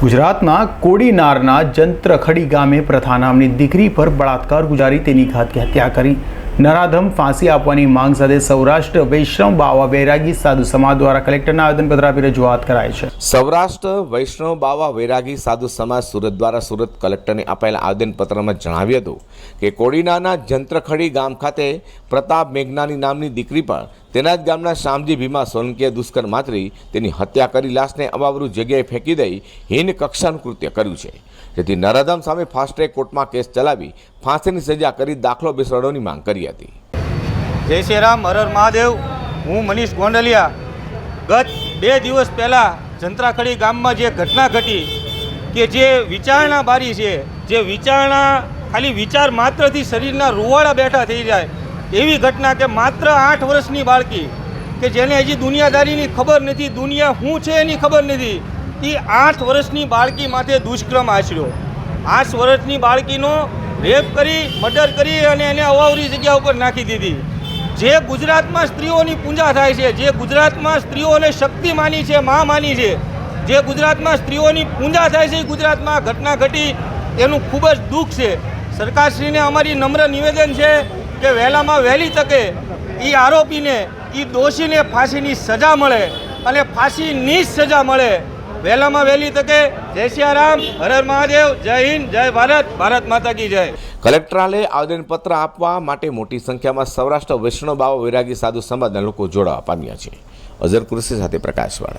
ગુજરાતના કોડીનારના જંત્રખડી ગામે પ્રથા નામની દીકરી પર બળાત્કાર ગુજારી તેની ઘાતકી હત્યા કરી. નરાધમ ફાંસી આપવાની માંગ સાથે સૌરાષ્ટ્ર વૈષ્ણવ બાવા વૈરાગી સાધુ સમાજ દ્વારા કલેક્ટરના આવેદનપત્ર આપી રજૂઆત કરાઈ છે. સૌરાષ્ટ્ર વૈષ્ણવ બાવા વૈરાગી સાધુ સમાજ સુરત દ્વારા સુરત કલેક્ટરને અપાયેલા આવેદનપત્રમાં જણાવ્યું હતું કે કોડીનાના જંત્રખડી ગામ ખાતે પ્રતાપ મેઘનાની નામની દીકરી પર તેના જ ગામના શામજી ભીમા સોલંકીએ દુષ્કર્મ આચરી તેની હત્યા કરી લાશને અવાવરૂ જગ્યાએ ફેંકી દઈ હીન કક્ષાનું કૃત્ય કર્યું છે. જેથી નરાધમ સામે ફાસ્ટ ટ્રેક કોર્ટમાં કેસ ચલાવી ફાંસીની સજા કરી દાખલો બેસાડવાની માંગ કરી હતી. જય શ્રી રામ હરર મહાદેવ. હું મનીષ ગોંડલિયા. ગત બે દિવસ પહેલાં જંત્રાખડી ગામમાં જે ઘટના ઘટી કે જે વિચારણા બારી છે, જે વિચારણા ખાલી વિચાર માત્રથી શરીરના રૂવાડા બેઠા થઈ જાય, એવી ઘટના કે માત્ર આઠ વર્ષની બાળકી કે જેને હજી દુનિયાદારીની ખબર નથી, દુનિયા શું છે એની ખબર નથી, એ આઠ વર્ષની બાળકી માથે દુષ્કર્મ આચર્યો. આઠ વર્ષની બાળકીનો રેપ કરી, મર્ડર કરી અને એને અવાવરી જગ્યા ઉપર નાખી દીધી. જે ગુજરાતમાં સ્ત્રીઓની પૂજા થાય છે, જે ગુજરાતમાં સ્ત્રીઓને શક્તિ માની છે, મા માની છે, જે ગુજરાતમાં સ્ત્રીઓની પૂજા થાય છે, એ ગુજરાતમાં ઘટના ઘટી, એનું ખૂબ જ દુઃખ છે. સરકારશ્રીને અમારી નમ્ર નિવેદન છે કે વહેલામાં વહેલી તકે એ આરોપીને એ દોષીને ફાંસીની સજા મળે અને ફાંસીની જ સજા મળે. વહેલામાં વહેલી તકે. જય સિયારામ, હર હર મહાદેવ, જય હિન્દ, જય ભારત ભારત માતા કી જય. કલેક્ટરાલે આવેદનપત્ર આપવા માટે મોટી સંખ્યામાં સૌરાષ્ટ્ર વૈષ્ણવ બાવા વૈરાગી સાધુ સમાજના લોકો જોડાવા પામ્યા છે. અઝર કૃષિ સાથે પ્રકાશવાળા.